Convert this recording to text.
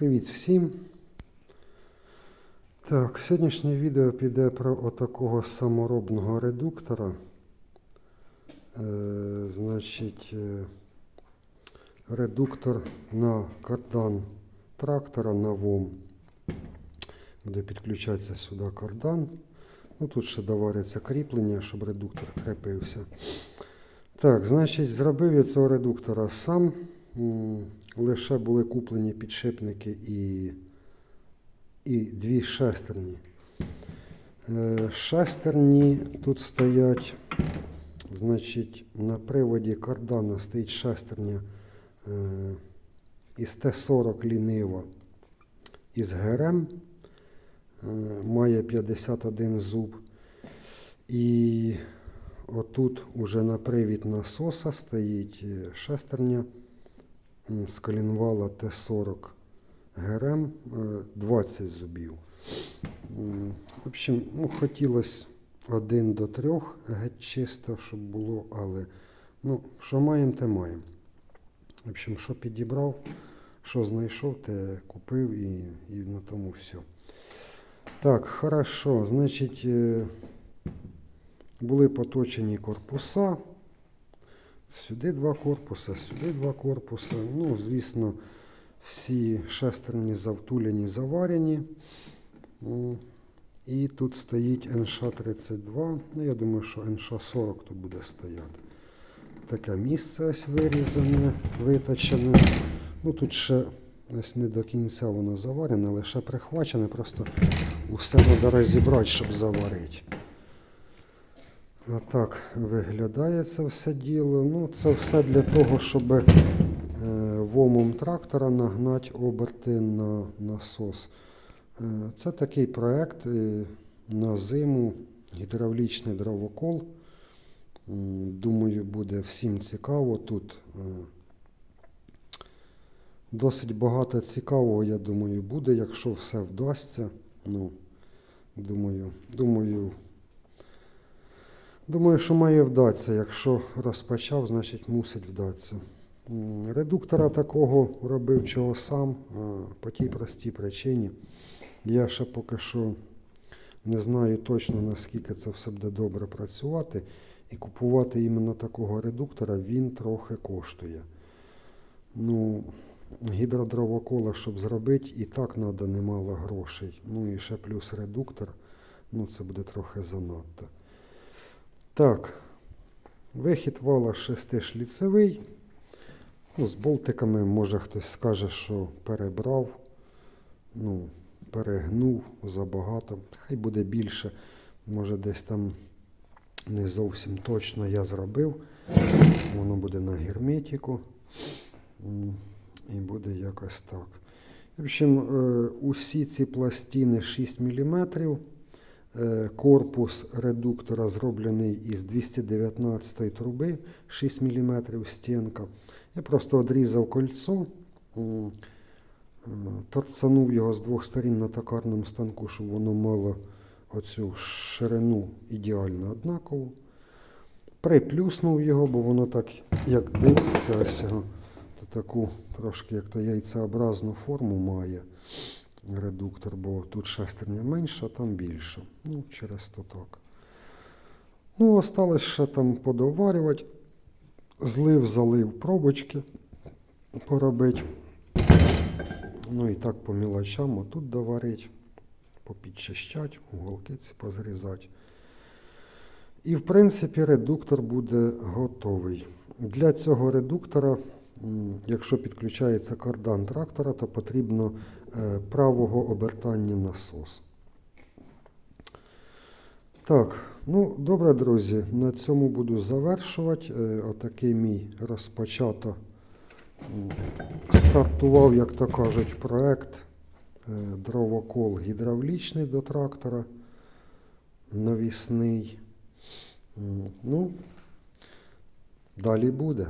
Привіт всім. Так, сьогоднішнє відео піде про отакого саморобного редуктора. Е, значить, е, редуктор на кардан трактора на ВОМ. Буде підключатися сюди кардан. Ну, тут ще довариться кріплення, щоб редуктор крепився. Так, значить, зробив я цього редуктора сам. Лише були куплені підшипники і, і дві шестерні. Е, Шестерні тут стоять, значить, на приводі кардана стоїть шестерня е, із Т-40 ліниво із ГРМ. Е, Має 51 зуб. І отут уже на привід насоса стоїть шестерня з колінвала Т-40 ГРМ е, 20 зубів. В общем, ну, хотілося один до трьох геть чисто, щоб було, але ну, що маємо, те маємо. В общем, що підібрав, що знайшов, те купив і, і на тому все. Так, хорошо. Значить, е, були поточені корпуса. Сюди два корпуса, сюди два корпуса. Ну, звісно, всі шестерні завтулені, заварені. І тут стоїть НШ-32. Ну, я думаю, що НШ-40 тут буде стояти. Таке місце ось вирізане, виточене. Ну, тут ще ось не до кінця воно заварене, лише прихвачене, просто усе треба розібрати, щоб заварити. Отак виглядає це все діло. Ну, це все для того, щоб е, вомом трактора нагнати оберти на насос. Е, Це такий проект е, на зиму, гідравлічний дровокол. Думаю, буде всім цікаво. Тут досить багато цікавого, я думаю, буде, якщо все вдасться. Ну, думаю, думаю, думаю, що має вдатися. Якщо розпочав, значить мусить вдатися. Редуктора такого робив чого сам, по тій простій причині. Я ще поки що не знаю точно, наскільки це все буде добре працювати. І купувати іменно такого редуктора він трохи коштує. Ну, гідродровокола, щоб зробити, і так треба немало грошей. Ну і ще плюс редуктор. Ну, це буде трохи занадто. Так, вихід вала шестишліцевий. Ну, з болтиками, може хтось скаже, що перебрав. Ну, перегнув забагато. Хай буде більше. Може десь там не зовсім точно я зробив. Воно буде на герметику. І буде якось так. В общем, е, усі ці пластини 6 мм. Е, Корпус редуктора зроблений із 219 труби 6 мм стінка. Я просто відрізав кольцо, е, торцанув його з двох сторін на токарному станку, щоб воно мало оцю ширину ідеально однакову. Приплюснув його, бо воно так, як дивиться, то таку трошки як то яйцеобразну форму має редуктор, бо тут шестерня менша, а там більша. Ну, через то так. Ну, осталось ще там подоварювати. Злив, залив пробочки поробити. Ну і так по мілочам отут доварить, попідчищать, уголки ці позрізати. І в принципі редуктор буде готовий. Для цього редуктора, якщо підключається кардан трактора, то потрібно е, правого обертання насос. Так, ну добре, друзі, на цьому буду завершувати. Е, Отакий мій розпочато стартував, як то кажуть, проект е, дровокол гідравлічний до трактора, навісний. Ну, далі буде.